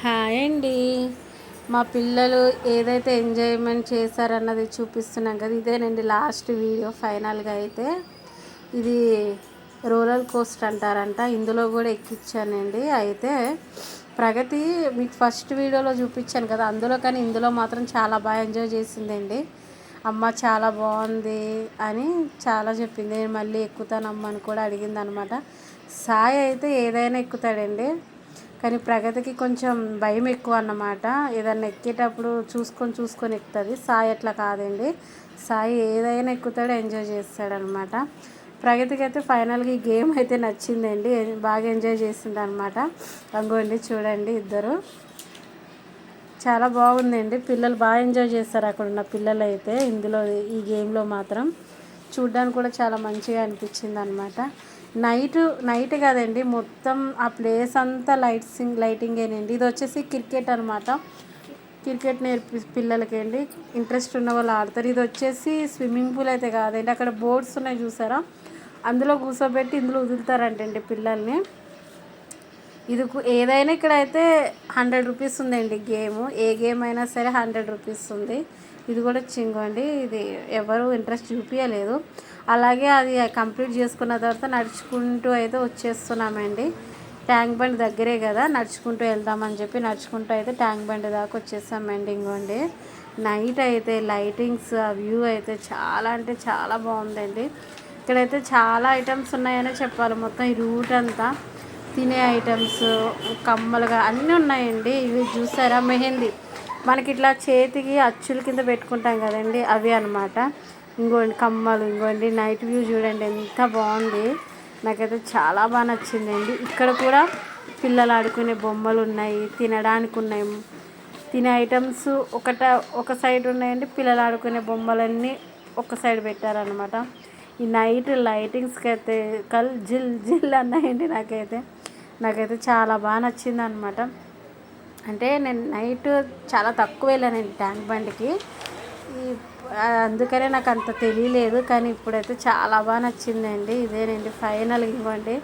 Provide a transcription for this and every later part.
Hi అండి. మా పిల్లలు ఏదైతే ఎంజాయ్మెంట్ చేశారన్నది చూపిస్తున్నాం కదా ఇదేనండి లాస్ట్ వీడియో ఫైనల్గా అయితే. ఇది రోలర్ కోస్టర్ అంటారంట ఇందులో కూడా ఎక్కించానండి. అయితే ప్రగతి మీకు ఫస్ట్ వీడియోలో చూపించాను కదా అందులో కానీ ఇందులో మాత్రం చాలా బాగా ఎంజాయ్ చేసిందండి. అమ్మ చాలా బాగుంది అని చాలా చెప్పింది. మళ్ళీ ఎక్కుతానమ్మ అని కూడా అడిగింది అనమాట సాయి అయితే ఏదైనా ఎక్కుతాడండి. కానీ ప్రగతికి కొంచెం భయం ఎక్కువ అన్నమాట. ఏదన్నా ఎక్కేటప్పుడు చూసుకొని చూసుకొని ఎక్కుతుంది. సాయి అట్లా కాదండి. సాయి ఏదైనా ఎక్కుతాడో ఎంజాయ్ చేస్తాడనమాట ప్రగతికి అయితే ఫైనల్గా ఈ గేమ్ అయితే నచ్చిందండి. బాగా ఎంజాయ్ చేసింది అనమాట అంగోండి చూడండి ఇద్దరు. చాలా బాగుందండి. పిల్లలు బాగా ఎంజాయ్ చేస్తారు అక్కడ ఉన్న పిల్లలు అయితే ఇందులో ఈ గేమ్లో మాత్రం. చూడ్డానికి కూడా చాలా మంచిగా అనిపించింది అనమాట నైట్ నైట్ కదండి మొత్తం ఆ ప్లేస్ అంతా లైట్సింగ్ లైటింగేనండి ఇది వచ్చేసి క్రికెట్ అనమాట క్రికెట్ నేర్పి పిల్లలకి అండి ఇంట్రెస్ట్ ఉన్న వాళ్ళు ఆడతారు. ఇది వచ్చేసి స్విమ్మింగ్ పూల్ అయితే కాదండి అక్కడ బోర్డ్స్ ఉన్నాయి చూసారా? అందులో కూర్చోబెట్టి ఇందులో వదులుతారంటండి పిల్లల్ని. ఇది ఏదైనా ఇక్కడ అయితే హండ్రెడ్ రూపీస్ ఉందండి గేమ్. ఏ గేమ్ అయినా సరే హండ్రెడ్ రూపీస్ ఉంది. ఇది కూడా చింగండి ఇది ఎవరు ఇంట్రెస్ట్ చూపించలేదు అలాగే అది కంప్లీట్ చేసుకున్న తర్వాత నడుచుకుంటూ అయితే వచ్చేస్తున్నామండి. ట్యాంక్ బండ్ దగ్గరే కదా నడుచుకుంటూ వెళ్దామని చెప్పి నడుచుకుంటూ అయితే ట్యాంక్ బండ్ దాకా వచ్చేసామండి ఇంకోండి. నైట్ అయితే లైటింగ్స్ ఆ వ్యూ అయితే చాలా అంటే చాలా బాగుందండి. ఇక్కడైతే చాలా ఐటమ్స్ ఉన్నాయనే చెప్పాలి. మొత్తం ఈ రూట్ అంతా. తినే ఐటమ్స్ కమ్మలుగా అన్నీ ఉన్నాయండి. ఇవి చూసారా? మెహందీ. మనకి ఇట్లా చేతికి అచ్చుల కింద పెట్టుకుంటాం కదండి అవి అనమాట ఇంకోండి కమ్మలు ఇంకోండి నైట్ వ్యూ చూడండి ఎంత బాగుంది. నాకైతే చాలా బాగా నచ్చిందండి. ఇక్కడ కూడా పిల్లలు ఆడుకునే బొమ్మలు ఉన్నాయి తినడానికి ఉన్నాయి. తినే ఐటమ్స్ ఒకట ఒక సైడ్ ఉన్నాయండి పిల్లలు ఆడుకునే బొమ్మలన్నీ ఒక సైడ్ పెట్టారనమాట ఈ నైట్ లైటింగ్స్కి అయితే కల్ జిల్ జిల్ అన్నాయండి నాకైతే. నాకైతే చాలా బాగా నచ్చింది అనమాట అంటే నేను నైట్ చాలా తక్కువ వెళ్ళానండి ట్యాంక్ బండికి. అందుకనే నాకు అంత తెలియలేదు కానీ ఇప్పుడైతే చాలా బాగా నచ్చిందండి. ఇదేనండి ఫైనల్ ఇవ్వండి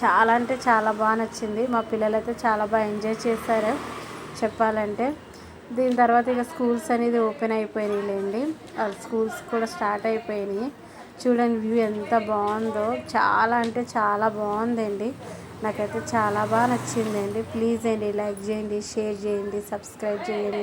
చాలా అంటే చాలా బాగా నచ్చింది. మా పిల్లలైతే చాలా బాగా ఎంజాయ్ చేశారు చెప్పాలంటే. దీని తర్వాత ఇక స్కూల్స్ అనేది ఓపెన్ అయిపోయినాయిలేండి. స్కూల్స్ కూడా స్టార్ట్ అయిపోయినాయి. చూడండి వ్యూ ఎంత బాగుందో. చాలా అంటే చాలా బాగుందండి. నాకైతే చాలా బాగా నచ్చిందండి. ప్లీజ్ అండి లైక్ చేయండి షేర్ చేయండి సబ్స్క్రైబ్ చేయండి.